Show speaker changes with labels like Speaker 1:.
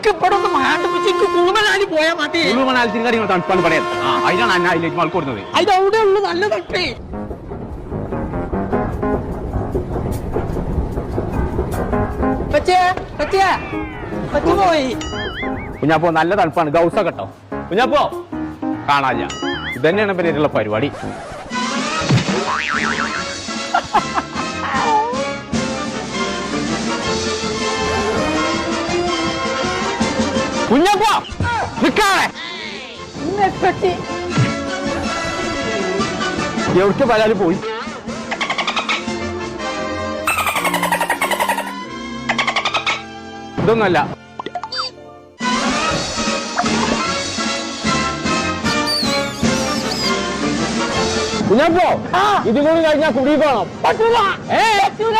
Speaker 1: ഇക്ക് ഇവിടെ ഒന്ന് മാണ്ടിപ്പിച്ച് കുളുമനാലി പോയാ മതി.
Speaker 2: ഉള്ളു മണാലത്തിന് കാര്യങ്ങൾ തണുപ്പാണ് പറയാം ആ അതിനാണ് അന്ന അതിലേക്ക് മാൾ കൊടുക്കുന്നത്
Speaker 1: അതിന്റെ അവിടെ ഉള്ളു നല്ല തട്ടേ. പച്ചേ പച്ചേ പച്ച പോയി.
Speaker 2: കുഞ്ഞാപ്പോ നല്ല തണുപ്പാണ്. ഗൗസ കേട്ടോ. കുഞ്ഞാപ്പോ കാണാല്ല ഇതന്നെയാണ് പേരുള്ള പരിപാടി. കുഞ്ഞാപ്പോ
Speaker 1: പറ്റി
Speaker 2: എവിടേക്ക് പരാതി പോയി? ഇതൊന്നല്ല. കുഞ്ഞാപ്പോ ഇതും കൂടി കഴിഞ്ഞാൽ കുടിയിൽ പോകണം
Speaker 1: പറ്റൂല.
Speaker 2: ഏ?
Speaker 1: പറ്റൂല.